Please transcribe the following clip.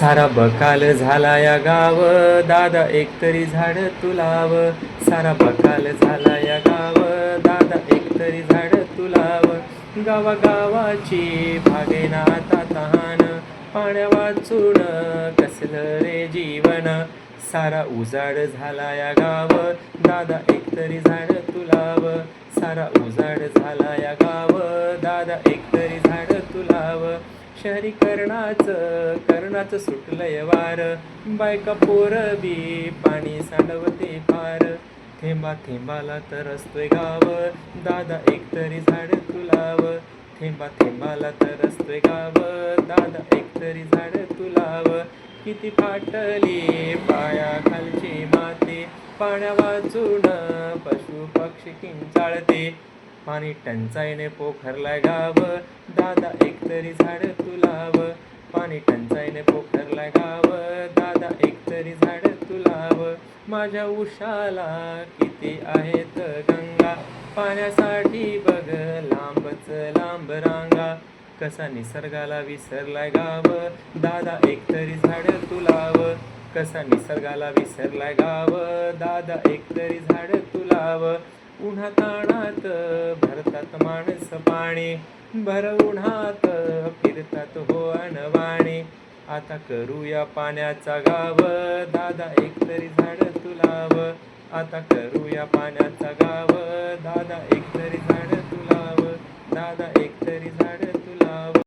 सारा बकाल झाला या गाव. दादा एकतरी झाड तुलाव. सारा बकाल झाला या गाव. दादा एकतरी झाड तुलाव. गावा गावाची भागेना आता तहान. पाण्या वाचून कसलं रे जीवन. सारा उजाड झाला या गाव. दादा एकतरी झाड तुलाव. सारा उजाड झाला या गाव. दादा एकतरी झाड तुलाव. शहरीकरणाचं करणाचं सुटलंय वार. बायका पोर बी पाणी सांडवते फार थेंबा थेंबाला तर असतोय गाव. दादा एकतरी झाड तुलाव. थेंबा थेंबाला तर असतोय गाव. दादा एकतरी झाड तुलाव. किती फाटली पायाखालची माती. पाण्या वाचून पशु पक्षी किंचाळते. पाणी टंचाईने पोखरलाय गाव. दादा एकतरी झाड तुलाव. पाणी टंचाईने पोखरलाय गाव. दादा एकतरी झाड तुलाव. माझ्या उशाला किती आहेत गंगा. पाण्यासाठी बघ लांबच लांब रांगा. कसा निसर्गाला विसरलाय गाव. दादा एकतरी झाड तुलाव. कसा निसर्गाला विसरलाय गाव. दादा एकतरी झाड तुलाव. उन्हा ताणात भरतात माणस पाणी. भर उन्हात फिरतात हो अनवाणी आता करूया पाण्याचा गाव. दादा एकतरी झाड तुलाव. आता करूया पाण्याचा गाव. दादा एकतरी झाड तुलाव. दादा एकतरी तरी